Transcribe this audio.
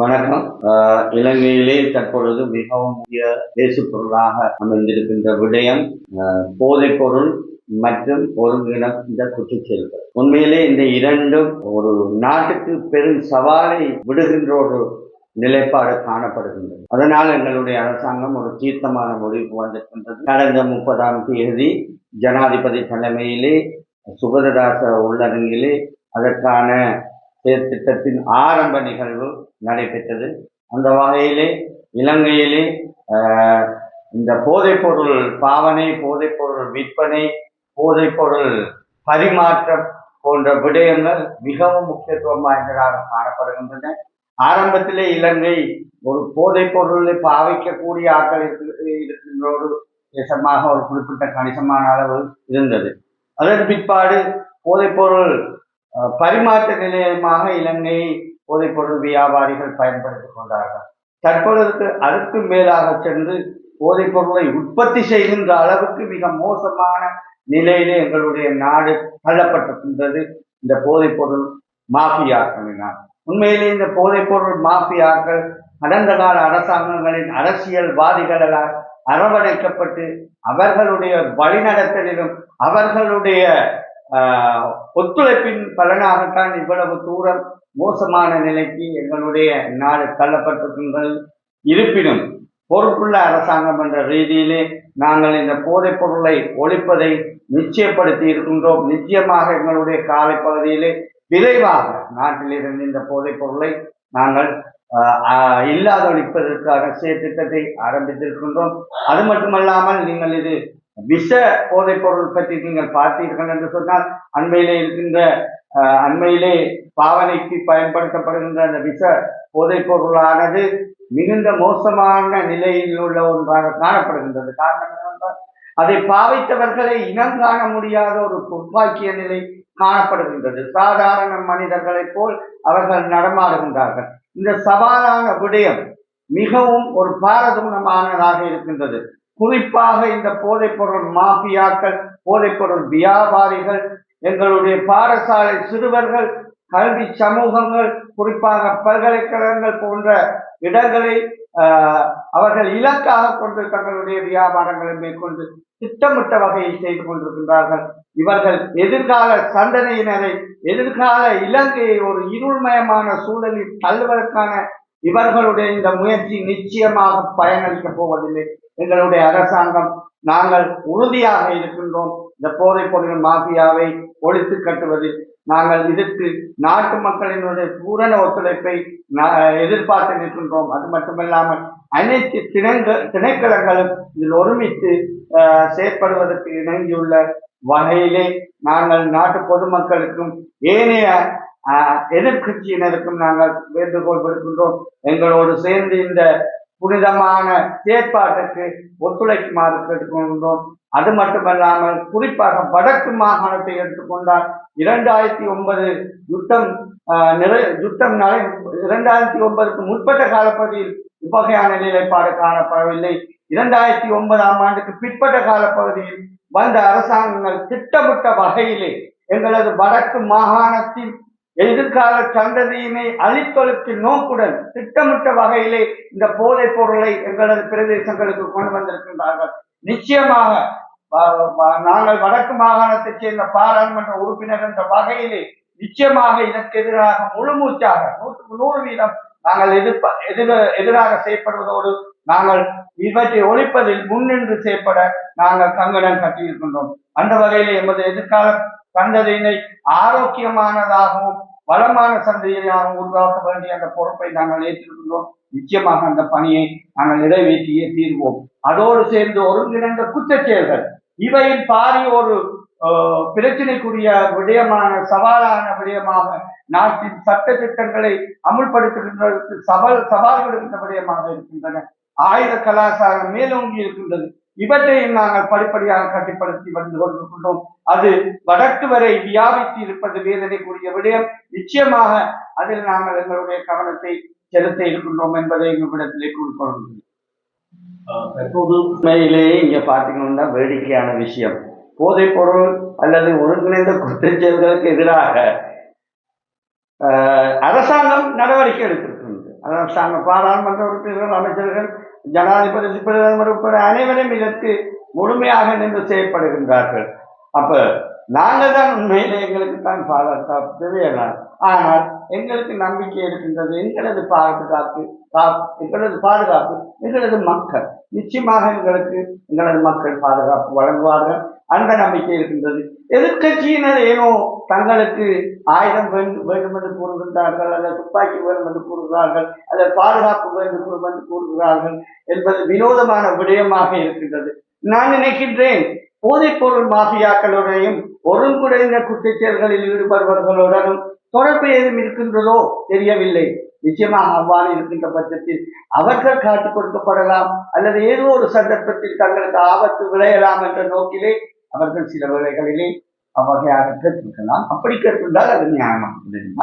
வணக்கம். இலங்கையிலே தற்பொழுது மிகவும் முக்கிய பேசு பொருளாக அமைந்திருக்கின்ற விடயம் போதைப் பொருள் மற்றும் ஒருங்கிணைந்த குற்றச்செயல்கள். உண்மையிலே இந்த இரண்டும் ஒரு நாட்டுக்கு பெரும் சவாலை விடுகின்ற ஒரு நிலைப்பாடு காணப்படுகின்றது. அதனால் எங்களுடைய அரசாங்கம் ஒரு தீர்த்தமான முடிவுக்கு வந்திருக்கின்றது. கடந்த முப்பதாம் தேதி ஜனாதிபதி தலைமையிலே சுகததாச உள்ளரங்கிலே அதற்கான திட்டத்தின் ஆரம்ப நிகழ்வு நடைபெற்றது. அந்த வகையிலே இலங்கையிலே இந்த போதைப்பொருள் பாவனை போதைப்பொருள் விற்பனை போதைப்பொருள் பரிமாற்றம் போன்ற விடயங்கள் மிகவும் முக்கியத்துவம் வாய்ந்ததாக காணப்படுகின்றன. ஆரம்பத்திலே இலங்கை ஒரு போதைப்பொருளை பாவிக்கக்கூடிய ஆட்கள் இருக்கு- இருக்கின்ற ஒரு தேசமாக ஒரு குறிப்பிட்ட கணிசமான அளவு இருந்தது. அதன் பிற்பாடு போதைப்பொருள் பரிமாற்ற நிலையமாக இலங்கை போதைப்பொருள் வியாபாரிகள் பயன்படுத்திக் கொண்டார்கள். தற்பொழுது அதுக்கு மேலாக சென்று போதைப் பொருளை உற்பத்தி செய்கின்ற அளவுக்கு மிக மோசமான நிலையிலே எங்களுடைய நாடு தள்ளப்பட்டிருக்கின்றது. இந்த போதைப் பொருள் மாஃபியாக்களினால். உண்மையிலே இந்த போதைப் பொருள் மாஃபியாக்கள் கடந்த கால அரசாங்கங்களின் அரசியல்வாதிகளால் அரவணைக்கப்பட்டு அவர்களுடைய வழிநடத்தலிலும் அவர்களுடைய ஒத்துழைப்பின் பலனாகத்தான் இவ்வளவு தூரம் மோசமான நிலைக்கு எங்களுடைய நாடு தள்ளப்பட்டிருக்கின்றது இருப்பினும் பொறுப்புள்ள அரசாங்கம் என்ற ரீதியிலே நாங்கள் இந்த போதைப் பொருளை ஒழிப்பதை நிச்சயப்படுத்தி இருக்கின்றோம். நிச்சயமாக எங்களுடைய காலைப்பகுதியிலே விரைவாக நாட்டிலிருந்து இந்த போதைப் பொருளை நாங்கள் இல்லாத ஆஹ், இல்லாதொழிப்பதற்கான செயற்திட்டத்தை ஆரம்பித்திருக்கின்றோம். அது மட்டுமல்லாமல் நீங்கள் இது விஷ போதைப் பொருள் பற்றி நீங்கள் பார்த்தீர்கள் என்று சொன்னால் அண்மையிலே இருக்கின்ற அண்மையிலே பாவனைக்கு பயன்படுத்தப்படுகின்ற அந்த விஷ போதைப் பொருளானது மிகுந்த மோசமான நிலையில் உள்ள ஒன்றாக காணப்படுகின்றது. காரணம் என்னவென்றால் அதை பாவித்தவர்களை இனம் காண முடியாத ஒரு துப்பாக்கிய நிலை காணப்படுகின்றது. சாதாரண மனிதர்களைப் போல் அவர்கள் நடமாடுகின்றார்கள். இந்த சவாலான விடயம் மிகவும் ஒரு பாரதூனமானதாக இருக்கின்றது. குறிப்பாக இந்த போதைப்பொருள் மாஃபியாக்கள் போதைப்பொருள் வியாபாரிகள் எங்களுடைய பாடசாலை சிறுவர்கள் கல்வி சமூகங்கள் குறிப்பாக பல்கலைக்கழகங்கள் போன்ற இடங்களை அவர்கள் இலக்காக கொண்டு தங்களுடைய வியாபாரங்களை மேற்கொண்டு திட்டமிட்ட வகையில் செய்து கொண்டிருக்கின்றார்கள். இவர்கள் எதிர்கால சந்தனையினரை எதிர்கால இலங்கையை ஒரு இருள்மயமான சூழலில் தள்ளுவதற்கான இவர்களுடைய இந்த முயற்சி நிச்சயமாக பயனளிக்கப் போவதில்லை. எங்களுடைய அரசாங்கம் நாங்கள் உறுதியாக இருக்கின்றோம். இந்த போதைப் பொருள் மாஃபியாவை ஒழித்து கட்டுவதில் நாங்கள் இதற்கு நாட்டு மக்களினுடைய பூரண ஒத்துழைப்பை எதிர்பார்த்து நிற்கின்றோம். அது மட்டுமல்லாமல் அனைத்து திணங்க திணைக்களங்களும் இதில் ஒருமித்து செயற்படுவதற்கு இணங்கியுள்ள வகையிலே நாங்கள் நாட்டு பொதுமக்களுக்கும் ஏனைய எதிர்கட்சியினருக்கும் எதிர்க்கட்சியினருக்கும் நாங்கள் வேண்டுகோள் விடுக்கின்றோம். எங்களோடு சேர்ந்து இந்த புனிதமான செயற்பாட்டுக்கு ஒத்துழைக்குமாறு கேட்டுக்கொண்டோம் அது மட்டுமல்லாமல் குறிப்பாக வடக்கு மாகாணத்தை எடுத்துக்கொண்டால் இரண்டாயிரத்தி ஒன்பது யுத்தம் நிறை யுத்தம் நடை இரண்டாயிரத்தி ஒன்பதுக்கு முற்பட்ட காலப்பகுதியில் இவ்வகையான நிலைப்பாடு காணப்படவில்லை. இரண்டாயிரத்தி ஒன்பதாம் ஆண்டுக்கு பிற்பட்ட காலப்பகுதியில் வந்த அரசாங்கங்கள் திட்டமிட்ட வகையிலே எங்களது வடக்கு மாகாணத்தின் எதிர்கால சந்ததியினை அழித்தொழுக்கும் நோக்குடன் திட்டமிட்ட வகையிலே இந்த போதைப் பொருளை எங்களது பிரதேசங்களுக்கு கொண்டு வந்திருக்கின்றார்கள். நிச்சயமாக நாங்கள் வடக்கு மாகாணத்தைச் சேர்ந்த பாராளுமன்ற உறுப்பினர் என்ற வகையிலே நிச்சயமாக இதற்கு எதிராக முழுமூச்சாக நூற்றுக்கு நூறு வீதம் நாங்கள் எதிர்ப்ப எதிர எதிராக செயற்படுவதோடு நாங்கள் இவற்றை ஒழிப்பதில் முன்னின்று செயற்பட நாங்கள் கங்கணம் கட்டியிருக்கின்றோம். அந்த வகையில் எமது எதிர்கால சந்ததியினை ஆரோக்கியமானதாகவும் வளமான சந்தையை நாம் உருவாக்க வேண்டிய அந்த பொறுப்பை நாங்கள் ஏற்றிருக்கின்றோம். நிச்சயமாக அந்த பணியை நாங்கள் நிறைவேற்றியே தீர்வோம். அதோடு சேர்ந்து ஒருங்கிணைந்த குற்ற செயல்கள் இவையில் பாரிய ஒரு ஆஹ், பிரச்சனைக்குரிய விடயமான சவாலான விடயமாக நாட்டின் சட்ட திட்டங்களை அமுல்படுத்துகின்றதற்கு சவால் சவால்கள் விடுகின்ற விடயமாக இருக்கின்றன. ஆயுத கலாச்சாரம் மேலோங்கி இருக்கின்றது. இவற்றையும் நாங்கள் படிப்படியாக கட்டுப்படுத்தி வந்து கொண்டிருக்கின்றோம். அது வடக்கு வரை வியாபித்து இருப்பது வேதனைக்குரிய விடயம். நிச்சயமாக அதில் நாங்கள் எங்களுடைய கவனத்தை செலுத்த இருக்கின்றோம் என்பதை எங்களிடத்திலே கூறிக்கொள்கிறோம் தற்போது உண்மையிலேயே இங்க பாத்தீங்கன்னா வேடிக்கையான விஷயம். போதைப் பொருள் அல்லது ஒருங்கிணைந்த குற்றச்செயல்களுக்கு எதிராக அரசாங்கம் நடவடிக்கை எடுக்கும் பாராளுமன்ற உறுப்பினர்கள் அமைச்சர்கள் ஜனாதிபதி பிரதமர் உட்பட அனைவரும் இதற்கு முழுமையாக நின்று செயல்படுகின்றார்கள் அப்ப நாங்கள் தான் உண்மையில எங்களுக்கு தான் பாதுகாப்பு தேவையான ஆனால் எங்களுக்கு நம்பிக்கை இருக்கின்றது எங்களது பாதுகாப்பு எங்களது பாதுகாப்பு எங்களது மக்கள் நிச்சயமாக எங்களுக்கு எங்களது மக்கள் பாதுகாப்பு வழங்குவார்கள். அந்த நம்பிக்கை இருக்கின்றது. எதிர்கட்சியினர் ஏனோ தங்களுக்கு ஆயுதம் வேண்டும் வேண்டும் என்று கூறுகின்றார்கள் அல்லது துப்பாக்கி வேண்டும் என்று கூறுகிறார்கள் அல்லது பாதுகாப்பு வேண்டும் என்று கூறுகிறார்கள் என்பது வினோதமான விடயமாக இருக்கின்றது. நான் நினைக்கின்றேன் போதைப்பொருள் மாஃபியாக்களுடனும் ஒருங்குடைந்த குற்றச்செயல்களில் ஈடுபடுபவர்களுடனும் தொடர்பு ஏதும் இருக்கின்றதோ தெரியவில்லை. நிச்சயமாக அவ்வாறு இருக்கின்ற பட்சத்தில் அவர்கள் காட்டிக் கொடுக்கப்படலாம் அல்லது ஏதோ ஒரு சந்தர்ப்பத்தில் தங்களுக்கு ஆபத்து விளையலாம் என்ற நோக்கிலே அவர்கள் சில வேளைகளிலே அவ்வகையாக கேட்டிருக்கலாம். அப்படி கேட்டிருந்தால் அது நியாயமாக